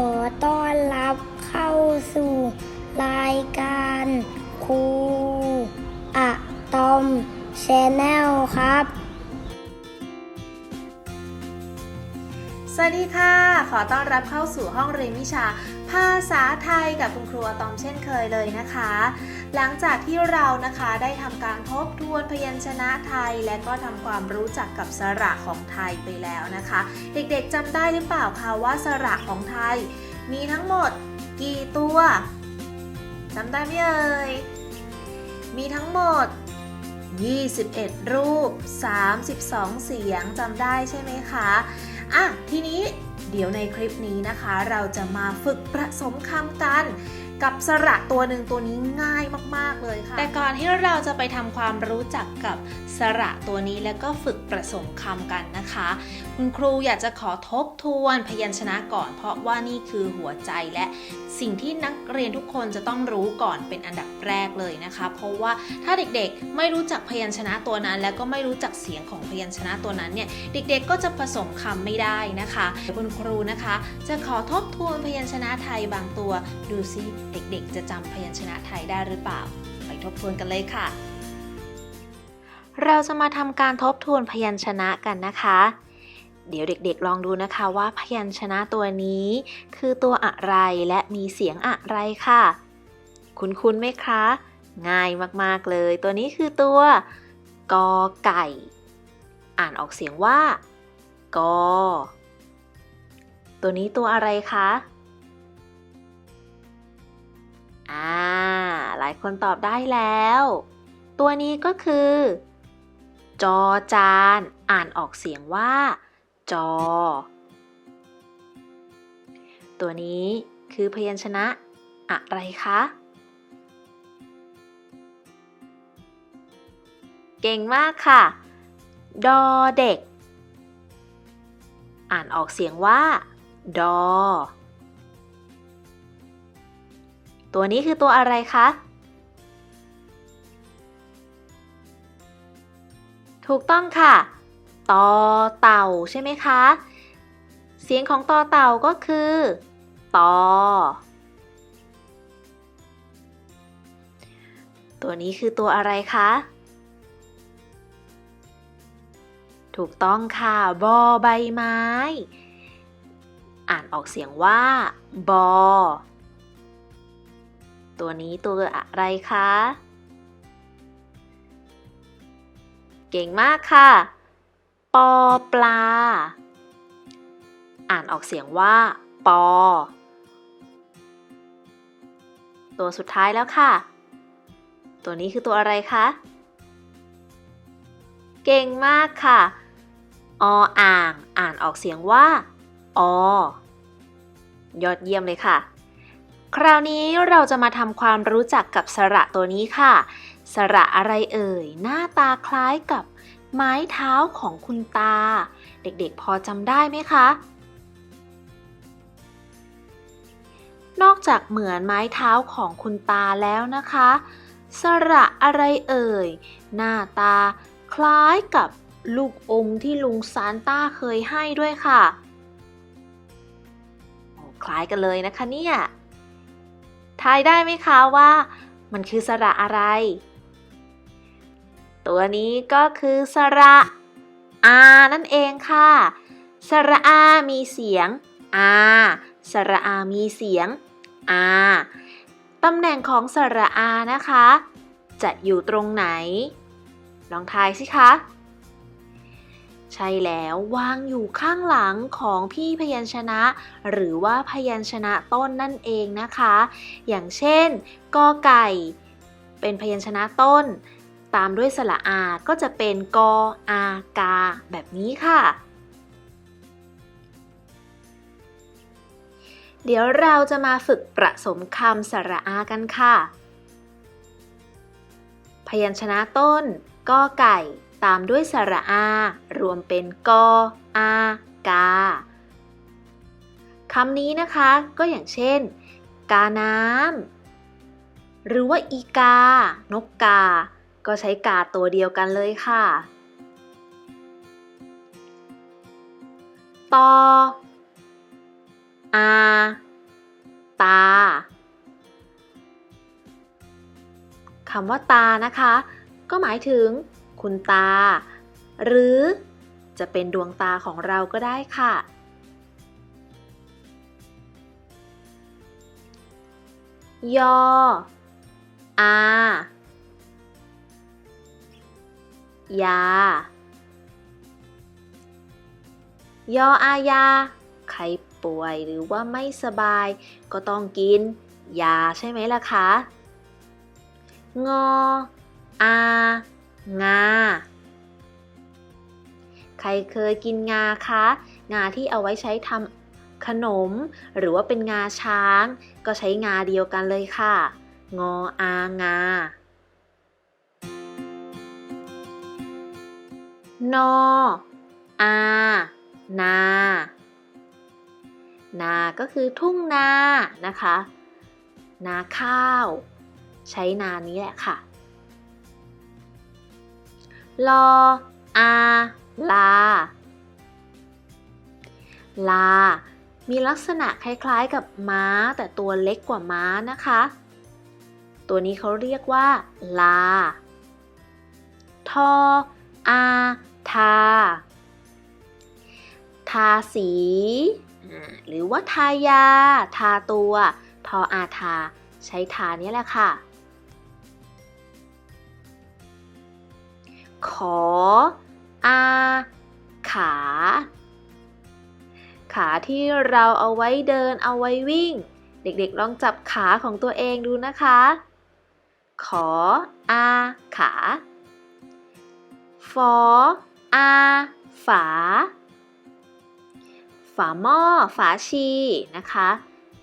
ขอต้อนรับเข้าสู่รายการครูอะตอมชแนลครับ สวัสดีค่ะ ขอต้อนรับเข้าสู่ห้องเรียนวิชา ภาษาไทยกับคุณครูอะตอมเช่นเคยเลยนะคะ หลังจากที่เรานะคะได้ทำการทบทวนพยัญชนะไทย และก็ทำความรู้จักกับสระของไทยไปแล้วนะคะ เด็กๆจำได้หรือเปล่าคะว่าสระของไทย มีทั้งหมดกี่ตัวจำได้ไหมเอ่ยมีทั้งหมด 21 รูป 32 เสียงจำได้ใช่ไหมคะอะทีนี้เดี๋ยวในคลิปนี้นะคะ เราจะมาฝึกผสมคำกัน กับสระตัวหนึ่งตัวนี้ง่ายมาก ๆ เลยค่ะ แต่ก่อนที่เราจะไปทำความรู้จักกับสระตัวนี้แล้วก็ฝึกผสมคำกันนะคะ คุณครูอยากจะขอทบทวนพยัญชนะก่อน เพราะว่านี่คือหัวใจและสิ่งที่นักเรียนทุกคนจะต้องรู้ก่อนเป็นอันดับแรกเลยนะคะ เพราะว่าถ้าเด็กๆไม่รู้จักพยัญชนะตัวนั้น แล้วก็ไม่รู้จักเสียงของพยัญชนะตัวนั้นเนี่ยเด็กๆ ก็จะผสมคำไม่ได้นะคะเดี๋ยวคุณครูนะคะ จะขอทบทวนพยัญชนะไทยบางตัวดูซิ เด็กๆ จะจำพยัญชนะไทยได้หรือเปล่า ไปทบทวนกันเลยค่ะ เราจะมาทำการทบทวนพยัญชนะกันนะคะ เดี๋ยวเด็กๆ ลองดูนะคะว่าพยัญชนะตัวนี้ คือตัวอะไรและมีเสียงอะไรค่ะ คุ้นๆไหมคะ ง่ายมากๆเลย ตัวนี้คือตัวกอไก่ อ่านออกเสียงว่ากอตัวนี้ตัวอะไรคะ อ่า หลายคนตอบได้แล้ว ตัวนี้ก็คือ จอจาน อ่านออกเสียงว่า จอ ตัวนี้คือพยัญชนะ อะไรคะ เก่งมากค่ะ ดอเด็ก อ่านออกเสียงว่า ดอ ตัวนี้คือตัวอะไรคะ ถูกต้องค่ะตอเต่าใช่ไหมคะ เสียงของตอเต่าก็คือตอตัวนี้คือตัวอะไรคะ ถูกต้องค่ะบอใบไม้ อ่านออกเสียงว่าบอ ตัวนี้ตัวอะไรคะ เก่งมากค่ะ ปอปลา อ่านออกเสียงว่า ปอ ตัวสุดท้ายแล้วค่ะ ตัวนี้คือตัวอะไรคะ เก่งมากค่ะ ออ่าง อ่านออกเสียงว่า อ ยอดเยี่ยมเลยค่ะ คราวนี้เราจะมาทำความรู้จักกับสระตัวนี้ค่ะ สระอะไรเอ่ย หน้าตาคล้ายกับไม้เท้าของคุณตา เด็กๆพอจำได้ไหมคะ นอกจากเหมือนไม้เท้าของคุณตาแล้วนะคะ สระอะไรเอ่ย หน้าตาคล้ายกับลูกอมที่ลุงซานต้าเคยให้ด้วยค่ะ คล้ายกันเลยนะคะเนี่ยายได้ไหมคะว่า มันคือสระอะไร ตัวนี้ก็คือสระอานั่นเองค่ะ สระอามีเสียงอาสระอามีเสียงอาตำแหน่งของสระอานะคะ จะอยู่ตรงไหน ลองทายสิคะ ใช่แล้ววางอยู่ข้างหลังของพี่พยัญชนะ หรือว่าพยัญชนะต้นนั่นเองนะคะ อย่างเช่นกอไก่ เป็นพยัญชนะต้น ตามด้วยสระอา ก็จะเป็นกออากา แบบนี้ค่ะเดี๋ยวเราจะมาฝึกประสมคำสระอากันค่ะ พยัญชนะต้นกอไก่ ตามด้วยสระอา รวมเป็นกออากาคำนี้นะคะก็อย่างเช่น กาน้ำหรือว่าอีกา นกกา ก็ใช้กาตัวเดียวกันเลยค่ะ ตออาตาคำว่าตานะคะ ก็หมายถึง คุณตา หรือจะเป็นดวงตาของเราก็ได้ค่ะ ยอ อา ยา ยออายา ใครป่วยหรือว่าไม่สบาย ก็ต้องกิน ยาใช่ไหมล่ะคะ งอ อา งา ใครเคยกินงาคะ งาที่เอาไว้ใช้ทำขนม หรือว่าเป็นงาช้าง ก็ใช้งาเดียวกันเลยค่ะ งออางานออา นา นาก็คือทุ่งนานะคะ นาข้าว ใช้นานี้แหละค่ะ ลออาลา ลา มีลักษณะคล้ายๆกับม้าแต่ตัวเล็กกว่าม้านะคะ ตัวนี้เขาเรียกว่า ลา ทอ อา ทา ทาสี หรือว่าทายา ทาตัว ทออาทา ใช้ทานี้แหละค่ะ ขอ อา ขา ขาที่เราเอาไว้เดินเอาไว้วิ่ง เด็กๆลองจับขาของตัวเองดูนะคะ ขอ อา ขาฟออาฝา ฝาหม้อ ฝาชีนะคะ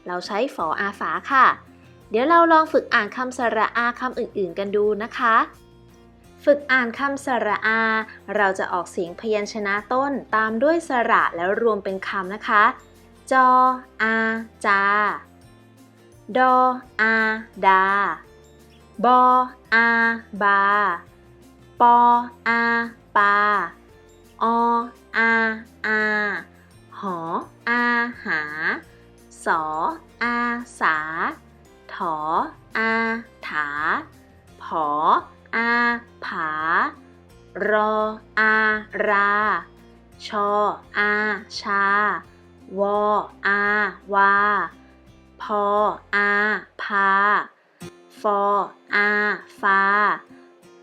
เราใช้ฝออาฝาค่ะ เดี๋ยวเราลองฝึกอ่านคำสระอาคำอื่นๆกันดูนะคะ ฝึกอ่านคำสระอา เราจะออกเสียงพยัญชนะต้นตามด้วยสระแล้วรวมเป็นคำนะคะ จอ อา จา ดอ อา ดา บอ อา บา ปอ อา ปา อ อา อา หอ อา หา สอ อา สา ถอ อา ถา ผอ อาผา รออารา ชออาชา วออาวา พออาพา ฟออาฟา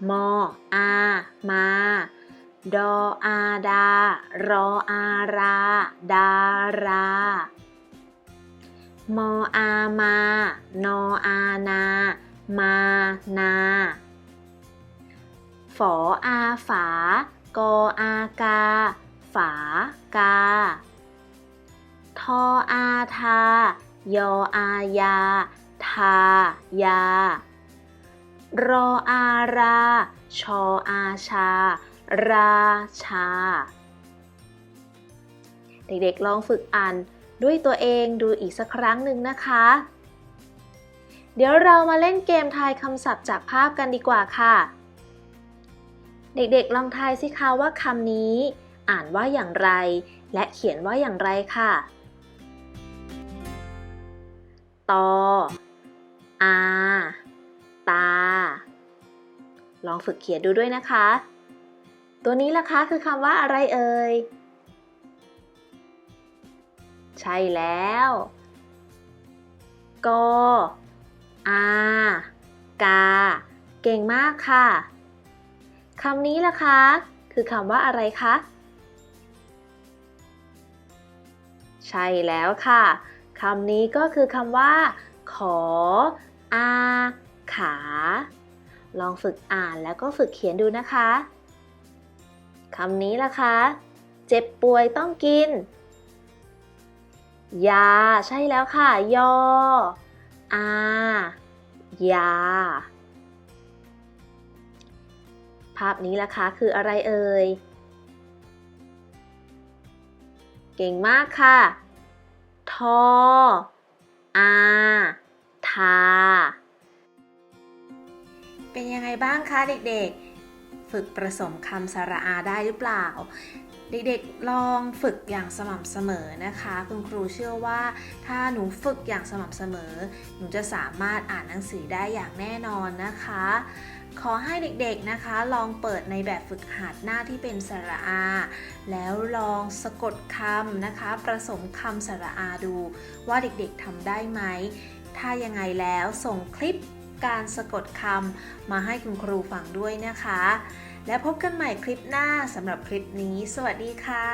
มออามา ดออาดา รออารา ดารามออามา นออานา มานา ฝออาฝา กออากา ฝากา ทออาทา ยออายา ทายา รออารา ชออาชา ราชา เด็กๆลองฝึกอ่านด้วยตัวเองดูอีกสักครั้งหนึ่งนะคะ เดี๋ยวเรามาเล่นเกมทายคำศัพท์จากภาพกันดีกว่าค่ะ เด็กๆ ลองทายสิคะว่าคำนี้ อ่านว่าอย่างไร และเขียนว่าอย่างไรค่ะ ตอ อา ตา ลองฝึกเขียนดูด้วยนะคะ ตัวนี้ล่ะคะคือคำว่าอะไรเอ่ย ใช่แล้ว กอ อา กา เก่งมากค่ะ คำนี้ล่ะคะ คือคำว่าอะไรคะ ใช่แล้วค่ะคำนี้ก็คือคำว่า ขอ อา ขา ลองฝึกอ่านแล้วก็ฝึกเขียนดูนะคะคำนี้ล่ะคะ เจ็บป่วยต้องกิน ยา ใช่แล้วค่ะ ยอ อา ยา ภาพนี้ล่ะคะคืออะไรเอ่ย เก่งมากค่ะ ทอ อา ทา เป็นยังไงบ้างคะเด็กๆ ฝึกผสมคำสระอาได้หรือเปล่า เด็กๆลองฝึกอย่างสม่ำเสมอนะคะ คุณครูเชื่อว่าถ้าหนูฝึกอย่างสม่ำเสมอ หนูจะสามารถอ่านหนังสือได้อย่างแน่นอนนะคะ ขอให้เด็กๆนะคะ ลองเปิดในแบบฝึกหัดหน้าที่เป็นสระอา แล้วลองสะกดคำนะคะ ประสมคำสระอาดูว่าเด็กๆทำได้ไหม ถ้ายังไงแล้วส่งคลิปการสะกดคำมาให้คุณครูฟังด้วยนะคะ และพบกันใหม่คลิปหน้าสำหรับคลิปนี้ สวัสดีค่ะ